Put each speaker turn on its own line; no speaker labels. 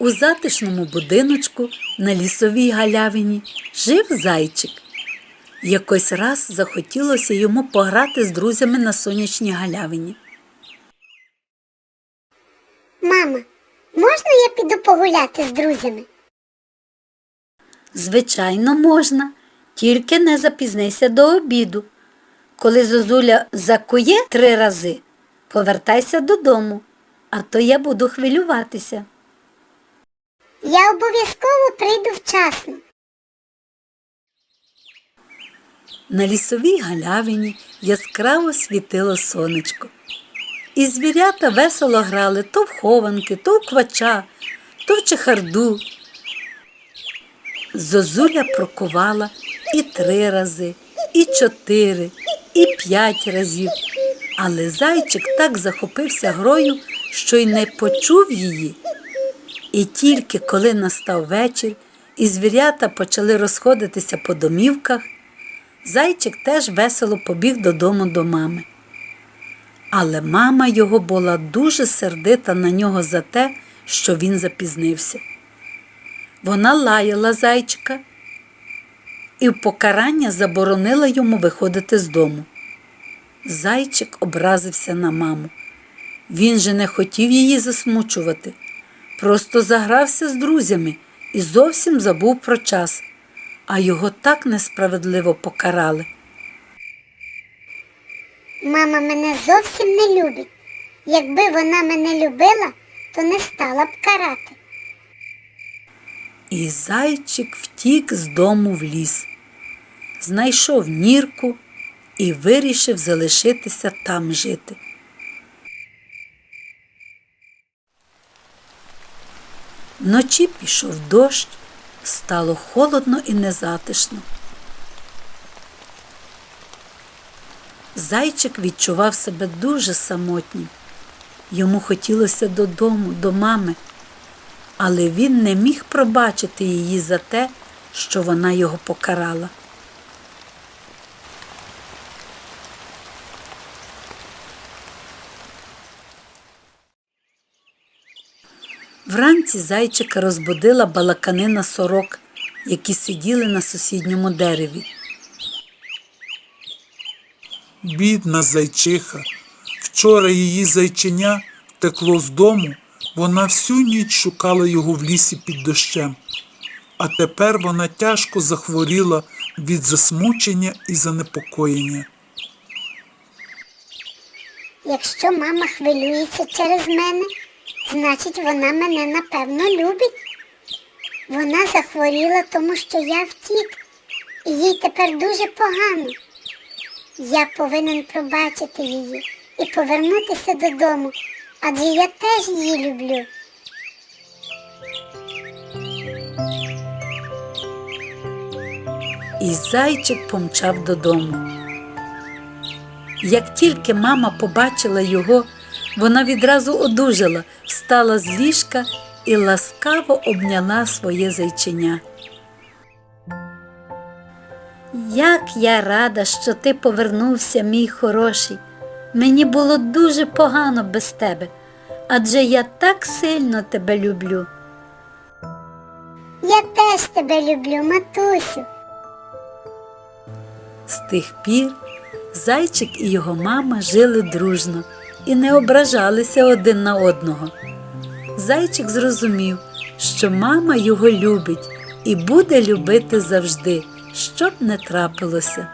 У затишному будиночку на лісовій галявині жив зайчик. Якось раз захотілося йому пограти з друзями на сонячній галявині.
Мама, можна я піду погуляти з друзями?
Звичайно, можна, тільки не запізнися до обіду. Коли зозуля закує три рази, повертайся додому, а то я буду хвилюватися.
Я обов'язково прийду вчасно.
На лісовій галявині яскраво світило сонечко. І звірята весело грали то в хованки, то в квача, то в чехарду. Зозуля прокувала і три рази, і чотири, і п'ять разів. Але зайчик так захопився грою, що й не почув її. І тільки коли настав вечір, і звірята почали розходитися по домівках, Зайчик теж весело побіг додому до мами. Але мама його була дуже сердита на нього за те, що він запізнився. Вона лаяла зайчика і в покарання заборонила йому виходити з дому. Зайчик образився на маму. Він же не хотів її засмучувати, просто загрався з друзями і зовсім забув про час а його так несправедливо покарали.
Мама мене зовсім не любить. Якби вона мене любила, то не стала б карати.
І зайчик втік з дому в ліс, знайшов нірку і вирішив залишитися там жити. Вночі пішов дощ, стало холодно і незатишно. Зайчик відчував себе дуже самотнім. Йому хотілося додому, до мами, але він не міг пробачити її за те, що вона його покарала. Вранці зайчика розбудила балаканина сорок, які сиділи на сусідньому дереві.
Бідна зайчиха. Вчора її зайченя текло з дому, вона всю ніч шукала його в лісі під дощем. А тепер вона тяжко захворіла від засмучення і занепокоєння.
Якщо мама хвилюється через мене, значить вона мене напевно любить. Вона захворіла, тому що я втік, і їй тепер дуже погано. Я повинен пробачити її і повернутися додому, адже я теж її люблю.
І зайчик помчав додому. Як тільки мама побачила його, вона відразу одужала, встала з ліжка і ласкаво обняла своє зайченя. Як я рада, що ти повернувся, мій хороший. Мені було дуже погано без тебе, адже я так сильно тебе люблю.
Я теж тебе люблю, матусю.
З тих пір зайчик і його мама жили дружно і не ображалися один на одного. Зайчик зрозумів, що мама його любить і буде любити завжди, щоб не трапилося.